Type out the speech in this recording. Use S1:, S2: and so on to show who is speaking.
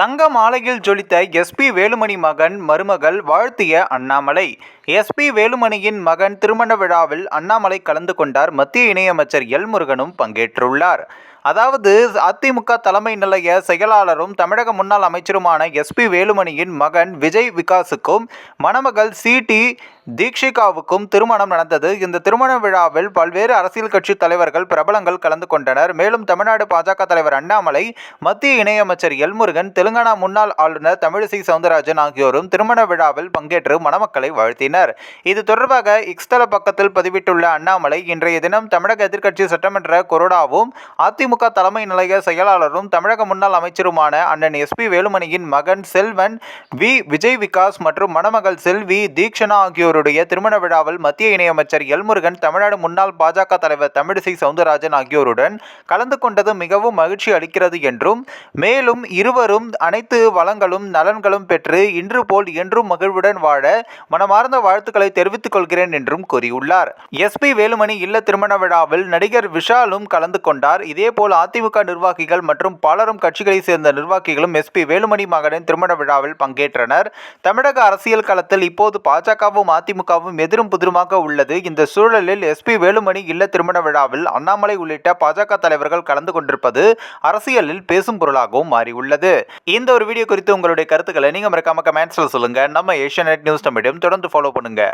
S1: தங்க மாலையில் ஜொலித்த எஸ்பி வேலுமணி மகன் மருமகள் வாழ்த்திய அண்ணாமலை. எஸ்பி வேலுமணியின் மகன் திருமண விழாவில் அண்ணாமலை கலந்து கொண்டார் மத்திய இணையமைச்சர் எல் முருகனும் பங்கேற்றுள்ளார். அதாவது அதிமுக தலைமை நிலைய செயலாளரும் தமிழக முன்னாள் அமைச்சருமான எஸ்பி வேலுமணியின் மகன் விஜய் விகாஸுக்கும் மணமகள் சி டி தீக்ஷிகாவுக்கும் திருமணம் நடந்தது. இந்த திருமண விழாவில் பல்வேறு அரசியல் கட்சி தலைவர்கள் பிரபலங்கள் கலந்து கொண்டனர். மேலும் தமிழ்நாடு பாஜக தலைவர் அண்ணாமலை மத்திய இணையமைச்சர் எல்முருகன் தெலுங்கானா முன்னாள் ஆளுநர் தமிழிசை சவுந்தரராஜன் ஆகியோரும் திருமண விழாவில் பங்கேற்று மணமக்களை வாழ்த்தினர். இது தொடர்பாக இக்ஸ்தல பக்கத்தில் பதிவிட்டுள்ள அண்ணாமலை இன்றைய தினம் தமிழக எதிர்க்கட்சி சட்டமன்ற கொரோடாவும் அதிமுக தலைமை நிலைய செயலாளரும் தமிழக முன்னாள் அமைச்சருமான அண்ணன் எஸ்பி வேலுமணியின் மகன் செல்வன் வி. விஜய் விகாஸ் மற்றும் மணமகள் செல்வி தீக்ஷனா ஆகியோருடைய திருமண விழாவில் மத்திய இணையமைச்சர் எல்முருகன் தமிழ்நாடு முன்னாள் பாஜக தலைவர் தமிழிசை சவுந்தரராஜன் ஆகியோருடன் கலந்து கொண்டது மிகவும் மகிழ்ச்சி அளிக்கிறது என்றும் மேலும் இருவரும் அனைத்து வளங்களும் நலன்களும் பெற்று இன்று போல் என்றும் மகிழ்வுடன் வாழ மனமார்ந்த வாழ்த்துக்களை தெரிவித்துக் கொள்கிறேன் என்றும் கூறியுள்ளார். எஸ்பி வேலுமணி இல்ல திருமண விழாவில் நடிகர் விஷாலும் கலந்து கொண்டார். இதே இதேபோல் அதிமுக நிர்வாகிகள் மற்றும் பலரும் கட்சிகளைச் சேர்ந்த நிர்வாகிகளும் எஸ்பி வேலுமணி மகனின் திருமண விழாவில் பங்கேற்றனர். தமிழக அரசியல் களத்தில் இப்போது பாஜகவும் அதிமுகவும் எதிரும் புதிருமாக உள்ளது. இந்த சூழலில் எஸ்பி வேலுமணி இல்ல திருமண விழாவில் அண்ணாமலை உள்ளிட்ட பாஜக தலைவர்கள் கலந்து கொண்டிருப்பது அரசியலில் பேசும் பொருளாகவும் மாறியுள்ளது. இந்த ஒரு வீடியோ குறித்து உங்களுடைய கருத்துக்களை நீங்க மறக்காம கமெண்ட்ஸ்ல சொல்லுங்க. நம்ம ஏஷியா நியூஸ் நம்மிடம் தொடர்ந்து ஃபாலோ பண்ணுங்க.